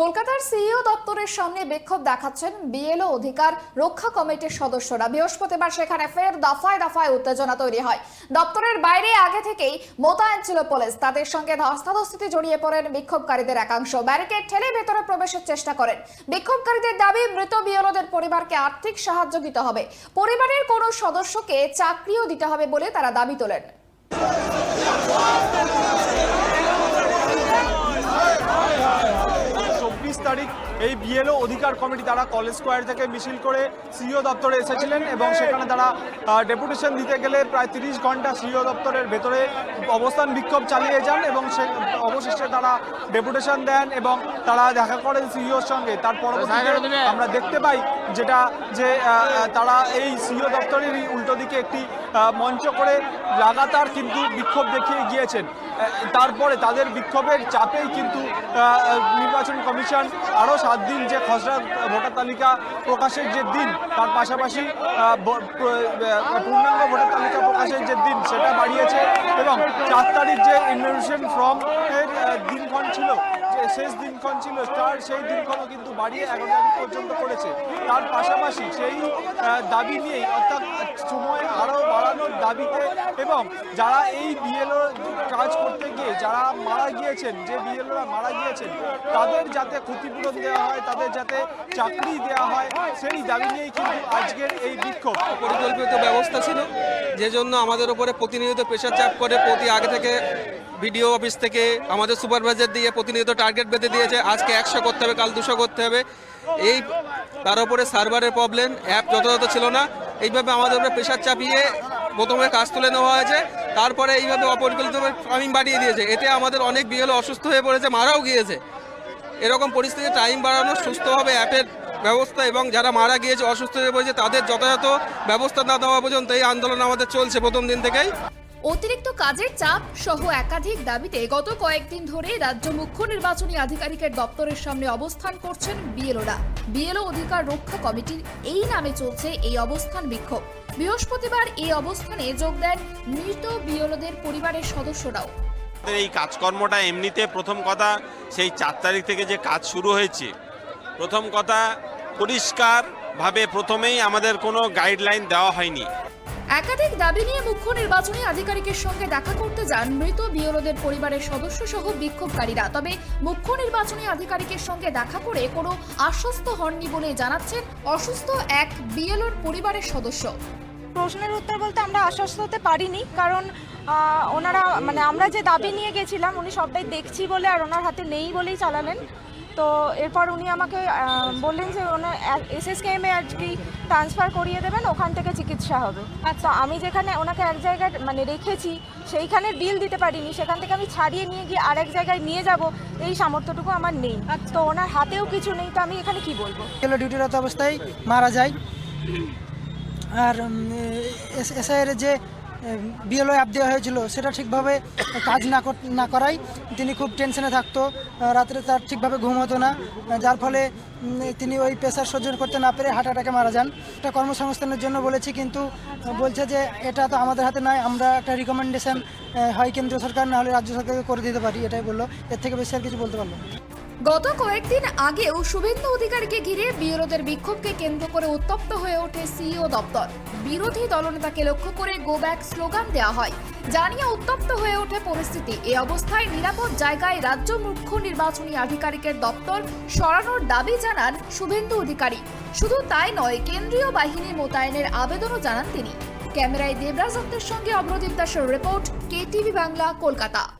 কলকাতার সিইও দপ্তরের সামনে বিক্ষোভ দেখাচ্ছেন বিএলও অধিকার রক্ষা কমিটির সদস্যরা। বৃহস্পতিবার সেখানে ফের দফায় দফায় উত্তেজনা তৈরি হয়। দপ্তরের বাইরে আগে থেকেই মোতায়েন ছিল পুলিশ। তাদের সঙ্গে ধস্তাধস্তিতে জড়িয়ে পড়েন বিক্ষোভকারীদের একাংশ। ব্যারিকেড ঠেলে ভেতরে প্রবেশের চেষ্টা করেন। বিক্ষোভকারীদের দাবি, মৃত বিএলওদের পরিবারকে আর্থিক সাহায্য দিতে হবে। পরিবারের কোনো সদস্যকে চাকরিও দিতে হবে বলে তারা দাবি তোলেন। তারিখ এই বিএলও অধিকার কমিটি তারা কলেজ স্কোয়ার থেকে মিছিল করে সিইও দপ্তরে এসেছিলেন এবং সেখানে তারা ডেপুটেশন দিতে গেলে প্রায় তিরিশ ঘণ্টা সিইও দপ্তরের ভেতরে অবস্থান বিক্ষোভ চালিয়ে যান এবং সে অবশেষে তারা ডেপুটেশন দেন এবং তারা দেখা করেন সিইওর সঙ্গে। তার পরবর্তীতে আমরা দেখতে পাই যেটা যে তারা এই সিইও দপ্তরেরই উল্টো দিকে একটি মঞ্চ করে লাগাতার কিন্তু বিক্ষোভ দেখিয়ে গিয়েছেন। তারপরে তাদের বিক্ষোভের চাপেই কিন্তু নির্বাচন কমিশন আরও সাত দিন যে খসড়া ভোটার তালিকা প্রকাশের যে দিন, তার পাশাপাশি পূর্ণাঙ্গ ভোটার তালিকা প্রকাশের যে দিন, সেটা বাড়িয়েছে এবং চার তারিখ যে ইনভিটেশন ফর্ম এর দিনক্ষণ ছিল, যে শেষ দিনক্ষণ ছিল, তার সেই দিনক্ষণও কিন্তু বাড়িয়ে এগারো তারিখ পর্যন্ত করেছে। তার পাশাপাশি সেই দাবি নিয়েই, অর্থাৎ সময় আরও বাড়ানোর দাবিতে এবং যারা এই বিএলও কাজ করতে গিয়ে মারা গিয়েছেন, যে বিএলওরা মারা গিয়েছেন, তাদের যাতে ক্ষতিপূরণ দেওয়া হয়, তাদের যাতে চাকরি দেওয়া হয়, সেই দাবি নিয়েই কিন্তু আজকের এই বিক্ষোভ। পরিকল্পিত ব্যবস্থা ছিল, যে জন্য আমাদের উপরে প্রতিনিয়ত প্রেশার চাপ করে, প্রতি আগে থেকে ভিডিও অফিস থেকে আমাদের সুপারভাইজার দিয়ে প্রতিনিয়ত টার্গেট বেঁধে দিয়েছে, আজকে একশো করতে হবে, কাল দুশো করতে হবে। এই, তার উপরে সার্ভারের প্রবলেম অ্যাপ যথাযথ ছিল না, এইভাবে আমাদের উপরে প্রেশার চাপিয়ে প্রথমে কাজ তুলে নেওয়া হয়েছে। তারপরে এইভাবে অপরিকল্পিতভাবে টাইম বাড়িয়ে দিয়েছে। এতে আমাদের অনেক বিএলও অসুস্থ হয়ে পড়েছে, মারাও গিয়েছে। এরকম পরিস্থিতিতে টাইম বাড়ানো সুস্থভাবে অ্যাপের ব্যবস্থা এবং যারা মারা গিয়েছে, অসুস্থ হয়ে পড়েছে, তাদের যথাযথ ব্যবস্থা না দেওয়া পর্যন্ত এই আন্দোলন আমাদের চলছে প্রথম দিন থেকেই। অতিরিক্ত কাজের চাপ সহ একাধিক দাবিতে গত কয়েকদিন ধরে রাজ্য মুখ্য নির্বাচনী আধিকারিকের দপ্তরের সামনে অবস্থান করছেন বিএলওরা। বিএলও অধিকার রক্ষা কমিটির এই নামে চলছে এই অবস্থান বিক্ষোভ। বৃহস্পতিবার এই অবস্থানে যোগ দেন মৃত বিএলওদের পরিবারের সদস্যরাও। এই কাজকর্মটা এমনিতে প্রথম কথা, সেই চার তারিখ থেকে যে কাজ শুরু হয়েছে, প্রথম কথা পরিষ্কারভাবে প্রথমেই আমাদের কোনো গাইডলাইন দেওয়া হয়নি। একাধিক দাবি নিয়ে মুখ্য নির্বাচনী আধিকারিকের সঙ্গে দেখা করতে যান মৃত বিএলওদের পরিবারের সদস্য সহ বিক্ষোভকারীরা। তবে মুখ্য নির্বাচনী আধিকারিকের সঙ্গে দেখা করে কোনো আশ্বস্ত হননি বলে জানাচ্ছেন অসুস্থ এক বিএলওর পরিবারের সদস্য। প্রশ্নের উত্তর বলতে আমরা আশ্বস্ত হতে পারিনি, কারণ ওনারা মানে আমরা যে দাবি নিয়ে গেছিলাম, উনি সবটাই দেখছি বলে আর ওনার হাতে নেই বলেই চালালেন। তো এরপর উনি আমাকে বললেন যে ওনার এস এস এসএসকেএমে আর কি ট্রান্সফার করিয়ে দেবেন ওখান থেকে চিকিৎসা হবে। আচ্ছা। আমি যেখানে ওনাকে এক জায়গায় মানে রেখেছি সেইখানে বিল দিতে পারিনি সেখান থেকে আমি ছাড়িয়ে নিয়ে গিয়ে আরেক জায়গায় নিয়ে যাব এই সামর্থ্যটুকু আমার নেই। তো ওনার হাতেও কিছু নেই তো আমি এখানে কি বলব? গেল ডিউটিরত অবস্থায় মারা যায়। আর এসআইয়ের যে বিএলও অ্যাপ দেওয়া হয়েছিল, সেটা ঠিকভাবে কাজ না না করায় তিনি খুব টেনশনে থাকতো। রাত্রে তার ঠিকভাবে ঘুম হতো না যার ফলে তিনি ওই পেশার সহ্য করতে না পেরে হার্ট অ্যাটাকে মারা যান। একটা কর্মসংস্থানের জন্য বলেছি, কিন্তু বলছে যে এটা তো আমাদের হাতে নয়, আমরা একটা রিকমেন্ডেশন হয় কেন্দ্রীয় সরকার, না হলে রাজ্য সরকারকে করে দিতে পারি, এটাই বলল। এর থেকে বেশি আর কিছু বলতে পারল। গত কয়েকদিন আগেও শুভেন্দু অধিকারীকে ঘিরে বিরোধের বিক্ষোভকে কেন্দ্র করে উত্তপ্ত হয়ে ওঠে সিইও দপ্তর। বিরোধী দলনেতাকে লক্ষ্য করে গো ব্যাক স্লোগান দেওয়া হয়। জানিয়ে উত্তপ্ত হয়ে ওঠে পরিস্থিতি। এ অবস্থায় নিরাপদ জায়গায় রাজ্য মুখ্য নির্বাচনী আধিকারিকের দপ্তর সরানোর দাবি জানান শুভেন্দু অধিকারী। শুধু তাই নয়, কেন্দ্রীয় বাহিনী মোতায়েনের আবেদনও জানান তিনি। ক্যামেরায় দেবরাজ দত্তের সঙ্গে অমরদীপ দাসের রিপোর্ট, কেটিভি বাংলা, কলকাতা।